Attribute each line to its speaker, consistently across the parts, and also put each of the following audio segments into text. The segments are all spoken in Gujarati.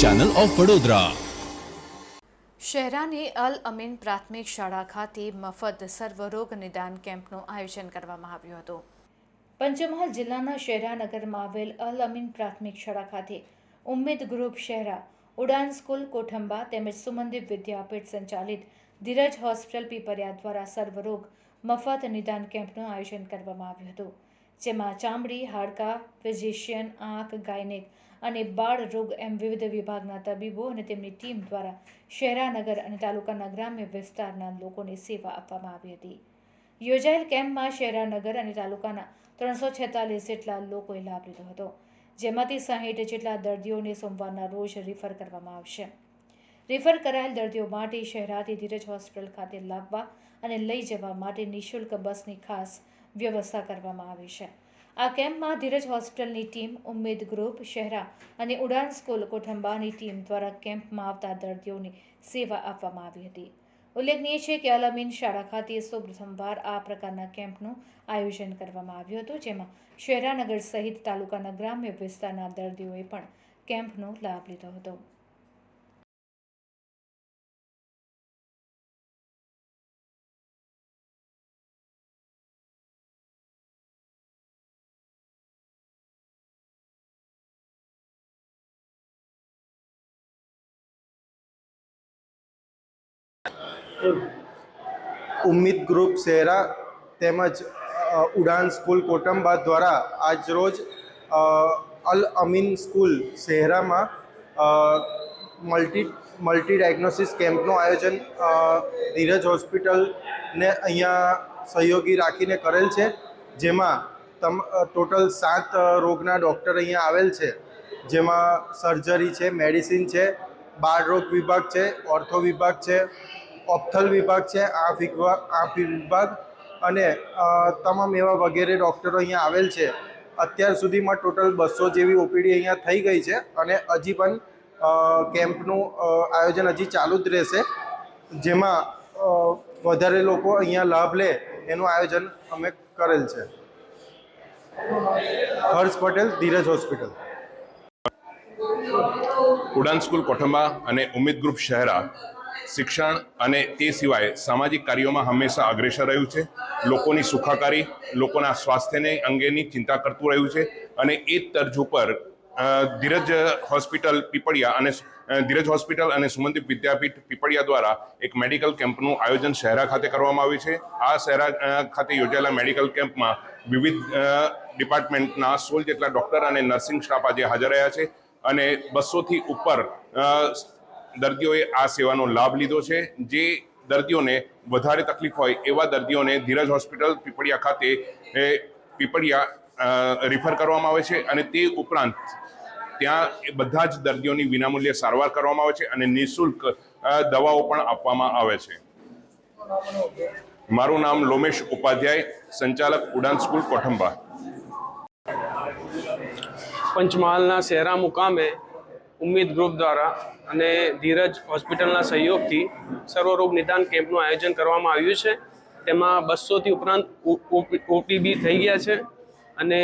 Speaker 1: ચેનલ ઓફ વડોદરા
Speaker 2: શહેરાની અલ અમીન પ્રાથમિક શાળા ખાતે મફત સર્વરોગ નિદાન કેમ્પનું આયોજન કરવામાં આવ્યું હતું. પંચમહાલ જિલ્લાના શહેરાનગરમાં આવેલ અલ અમીન પ્રાથમિક શાળા ખાતે ઉમ્મેદ ગ્રુપ શહેરા, ઉડાન સ્કૂલ કોઠંબા તેમજ સુમનદીપ વિદ્યાપીઠ સંચાલિત ધીરજ હોસ્પિટલ પીપરિયા દ્વારા સર્વરોગ મફત નિદાન કેમ્પનું આયોજન કરવામાં આવ્યું હતું. જેમાં ચામડી, હાડકાં, ફિઝિશિયન, આંખ, ગાયનેક અને બાળ રોગ એમ વિવિધ વિભાગના તબીબો અને તેમની ટીમ દ્વારા શહેરાનગર અને તાલુકાના ગ્રામ્ય વિસ્તારના લોકોને સેવા આપવામાં આવી હતી. યોજાયેલ કેમ્પમાં શહેરાનગર અને તાલુકાના ત્રણસો છેતાલીસ જેટલા લોકોએ લાભ લીધો હતો, જેમાંથી સાહીઠ જેટલા દર્દીઓને સોમવારના રોજ રિફર કરવામાં આવશે. રિફર કરાયેલ દર્દીઓ માટે શહેરાથી ધીરજ હોસ્પિટલ ખાતે લાવવા અને લઈ જવા માટે નિઃશુલ્ક બસની ખાસ વ્યવસ્થા કરવામાં આવી છે. આ કેમ્પમાં ધીરજ હોસ્પિટલની ટીમ, ઉમેદ ગ્રુપ, શહેરા અને ઉડાન સ્કૂલ કોઠંબાની ટીમ દ્વારા કેમ્પમાં આવતા દર્દીઓની સેવા આપવામાં આવી હતી. ઉલ્લેખનીય છે કે અલમીન શાળા ખાતે સૌ પ્રથમવાર આ પ્રકારના કેમ્પનું આયોજન કરવામાં આવ્યું હતું, જેમાં શહેરાનગર સહિત તાલુકાના ગ્રામ્ય વિસ્તારના દર્દીઓએ પણ કેમ્પનો લાભ લીધો હતો.
Speaker 3: ઉમ્મીદ ગ્રુપ શહેરા તેમજ ઉડાન સ્કૂલ કોટંબા દ્વારા આજરોજ અલ અમીન સ્કૂલ શહેરામાં મલ્ટી મલ્ટી ડાયગ્નોસિસ કેમ્પનું આયોજન ધીરજ હોસ્પિટલને અહીંયા સહયોગી રાખીને કરેલ છે, જેમાં તમ ટોટલ સાત રોગના ડૉક્ટર અહીંયા આવેલ છે, જેમાં સર્જરી છે, મેડિસિન છે, બાળ રોગ વિભાગ છે, ઓર્થો વિભાગ છે ઓપ્થલ વિભાગ છે આંખ વિભાગ આંખ વિભાગ અને તમામ એવા વગેરે ડૉક્ટરો અહીંયા આવેલ છે. અત્યાર સુધીમાં ટોટલ બસો જેવી ઓપીડી અહીંયા થઈ ગઈ છે અને હજી પણ કેમ્પનું આયોજન હજી ચાલુ જ રહેશે. જેમાં વધારે લોકો અહીંયા લાભ લે એનું આયોજન અમે કરેલ છે. હર્ષ પટેલ, ધીરજ હોસ્પિટલ.
Speaker 4: ઉડાન સ્કૂલ કોઠંબા અને ઉમેદ ગ્રુપ શહેરા શિક્ષણ અને તે સિવાય સામાજિક કાર્યોમાં હંમેશા અગ્રેસર રહ્યું છે. લોકોની સુખાકારી, લોકોના સ્વાસ્થ્યને અંગેની ચિંતા કરતું રહ્યું છે અને એ તર્જ ઉપર ધીરજ હોસ્પિટલ પીપળિયા અને ધીરજ હોસ્પિટલ અને સુમંદિપ વિદ્યાપીઠ પીપળિયા દ્વારા એક મેડિકલ કેમ્પનું આયોજન શહેરા ખાતે કરવામાં આવ્યું છે. આ શહેરા ખાતે યોજાયેલા મેડિકલ કેમ્પમાં વિવિધ ડિપાર્ટમેન્ટના સોળ જેટલા ડૉક્ટર અને નર્સિંગ સ્ટાફ આજે હાજર રહ્યા છે અને બસોથી ઉપર દર્દીઓએ આ સેવાનો લાભ લીધો છે. જે દર્દીઓને વધારે તકલીફ હોય એવા દર્દીઓને ધીરજ હોસ્પિટલ પીપળિયા ખાતે પીપળિયા રિફર કરવામાં આવે છે અને તે ઉપરાંત ત્યાં બધા જ દર્દીઓની વિનામૂલ્યે સારવાર કરવામાં આવે છે અને નિઃશુલ્ક દવાઓ પણ આપવામાં આવે છે. મારું નામ લોમેશ ઉપાધ્યાય, સંચાલક ઉડાન સ્કૂલ કોઠંબા.
Speaker 5: પંચમહાલના શહેરા મુકામે ઉમ્મીદ ગ્રુપ દ્વારા અને ધીરજ હોસ્પિટલના સહયોગથી સર્વરોગ નિદાન કેમ્પનું આયોજન કરવામાં આવ્યું છે. તેમાં બસોથી ઉપરાંત ઓપીબી થઈ ગયા છે અને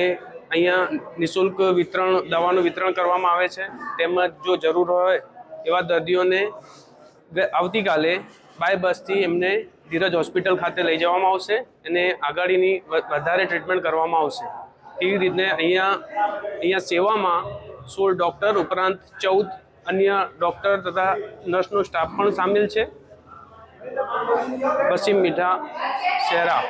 Speaker 5: અહીંયા નિઃશુલ્ક વિતરણ, દવાનું વિતરણ કરવામાં આવે છે. તેમજ જો જરૂર હોય એવા દર્દીઓને આવતીકાલે બાય બસથી એમને ધીરજ હોસ્પિટલ ખાતે લઈ જવામાં આવશે અને આગાડીની વધારે ટ્રીટમેન્ટ કરવામાં આવશે. એવી રીતે અહીંયા અહીંયા સેવામાં સોળ ડૉક્ટર ઉપરાંત ચૌદ અન્ય ડૉક્ટર તથા નર્સનો સ્ટાફ પણ સામેલ છે. પશ્ચિમ મીઠા શહેરા